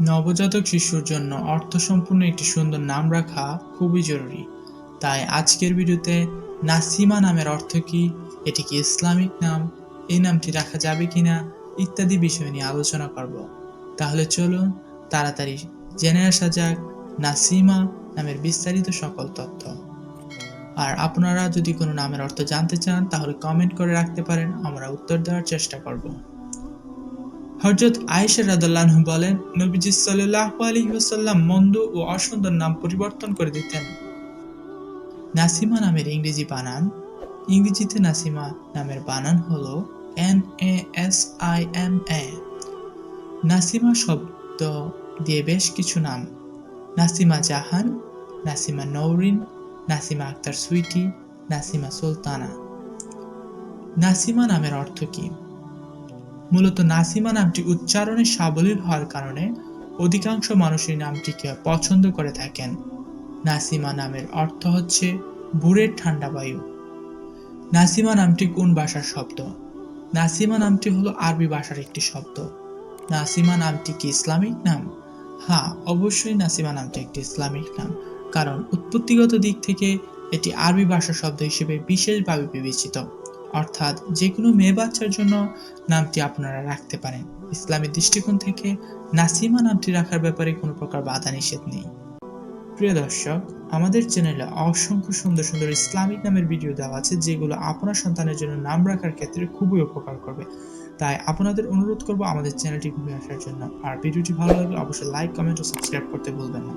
নবজাতক শিশুর জন্য অর্থসম্পূর্ণ একটি সুন্দর নাম রাখা খুবই জরুরি। তাই আজকের ভিডিওতে নাসিমা নামের অর্থ কি, এটি কি ইসলামিক নাম, এই নামটি রাখা যাবে কিনা ইত্যাদি বিষয় নিয়ে আলোচনা করব। তাহলে চলুন তাড়াতাড়ি জেনে আসা যাক নাসিমা নামের বিস্তারিত সকল তথ্য। আর আপনারা যদি কোনো নামের অর্থ জানতে চান, তাহলে কমেন্ট করে রাখতে পারেন, আমরা উত্তর দেওয়ার চেষ্টা করব। হজরত আয়েশা রাদাল্লাহু বলেন, নবীজি সাল্লাল্লাহু আলাইহি ওয়াসাল্লাম মন্দ ও অসুন্দর নাম পরিবর্তন করে দিতেন। নাসিমা নামের ইংরেজি বানান, ইংরেজিতে নাসিমা নামের বানান হল N A S I M A Nasima শব্দ দিয়ে বেশ কিছু নাম, নাসিমা জাহান, নাসিমা নৌরিন, নাসিমা আক্তার সুইটি, নাসিমা সুলতানা। নাসিমা নামের অর্থ কি? মূলত নাসিমা নামটি উচ্চারণে সাবলীল হওয়ার কারণে অধিকাংশ মানুষই নামটিকে পছন্দ করে থাকেন। নাসিমা নামের অর্থ হচ্ছে ভোরের ঠান্ডা বায়ু নাসিমা নামটি কোন ভাষার শব্দ? নাসিমা নামটি হলো আরবি ভাষার একটি শব্দ। নাসিমা নামটি কি ইসলামিক নাম? হ্যাঁ অবশ্যই নাসিমা নামটি একটি ইসলামিক নাম, কারণ উৎপত্তিগত দিক থেকে এটি আরবি ভাষা শব্দ হিসেবে বিশেষভাবে বিবেচিত। অর্থাৎ যে কোনো মেয়ে বাচ্চার জন্য নামটি আপনারা রাখতে পারেন। ইসলামী দৃষ্টিকোণ থেকে নাসিমা নামটি রাখার ব্যাপারে কোনো প্রকার বাধা নিষেধ নেই। প্রিয় দর্শক, আমাদের চ্যানেলে অসংখ্য সুন্দর সুন্দর ইসলামিক নামের ভিডিও দেওয়া আছে, যেগুলো আপনার সন্তানের জন্য নাম রাখার ক্ষেত্রে খুবই উপকার করবে। তাই আপনাদের অনুরোধ করব আমাদের চ্যানেলটি ঘুরে আসার জন্য। আর ভিডিওটি ভালো লাগলে অবশ্যই লাইক কমেন্ট ও সাবস্ক্রাইব করতে ভুলবেন না।